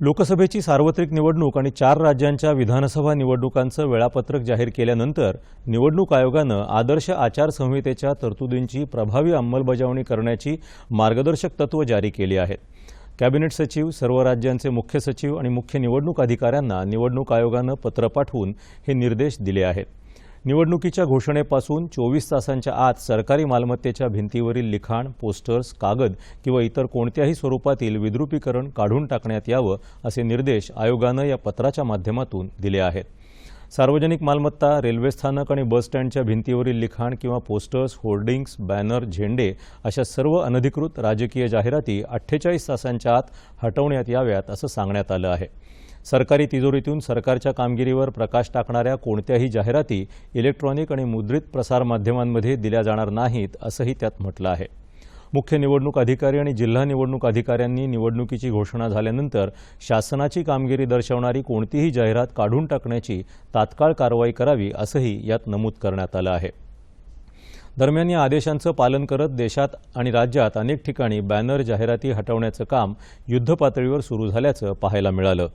लोकसभेची सार्वत्रिक निवडणूक आणि चार राज्यांच्या विधानसभा निवडणुकांचं वेळापत्रक जाहीर केल्यानंतर निवडणूक आयोगानं आदर्श आचारसंहितेच्या तरतुदींची प्रभावी अंमलबजावणी करण्याची मार्गदर्शक तत्त्व जारी केली आहेत. कॅबिनेट सचिव सर्व राज्यांचे मुख्य सचिव आणि मुख्य निवडणूक अधिकाऱ्यांना निवडणूक आयोगानं पत्र पाठवून हे निर्देश दिले आहेत. निवडणुकीच्या घोषणेपासून चोवीस तासांच्या आत सरकारी मालमत्तेच्या भिंतीवरील लिखाण पोस्टर्स कागद किंवा इतर कोणत्याही स्वरूपातील विद्रुपीकरण काढून टाकण्यात यावं असे निर्देश आयोगानं या पत्राच्या माध्यमातून दिले आहेत. सार्वजनिक मालमत्ता रेल्वे स्थानक आणि बसस्टँडच्या भिंतीवरील लिखाण किंवा पोस्टर्स होर्डिंग्स बॅनर झेंडे अशा सर्व अनधिकृत राजकीय जाहिराती अठ्ठेचाळीस तासांच्या आत हटवण्यात याव्यात असं सांगण्यात आलं आहे. सरकारी तिजोरीतून सरकारच्या कामगिरीवर प्रकाश टाकणाऱ्या कोणत्याही जाहिराती इलेक्ट्रॉनिक आणि मुद्रित प्रसारमाध्यमांमध्ये दिल्या जाणार नाहीत असंही त्यात म्हटलं आहे. मुख्य निवडणूक अधिकारी आणि जिल्हा निवडणूक अधिकाऱ्यांनी निवडणुकीची घोषणा झाल्यानंतर शासनाची कामगिरी दर्शवणारी कोणतीही जाहिरात काढून टाकण्याची तात्काळ कारवाई करावी असंही यात नमूद करण्यात आलं आहे. दरम्यान या आदेशांचं पालन करत देशात आणि राज्यात अनेक ठिकाणी बॅनर जाहिराती हटवण्याचं काम युद्धपातळीवर सुरू झाल्याचं पाहायला मिळालं.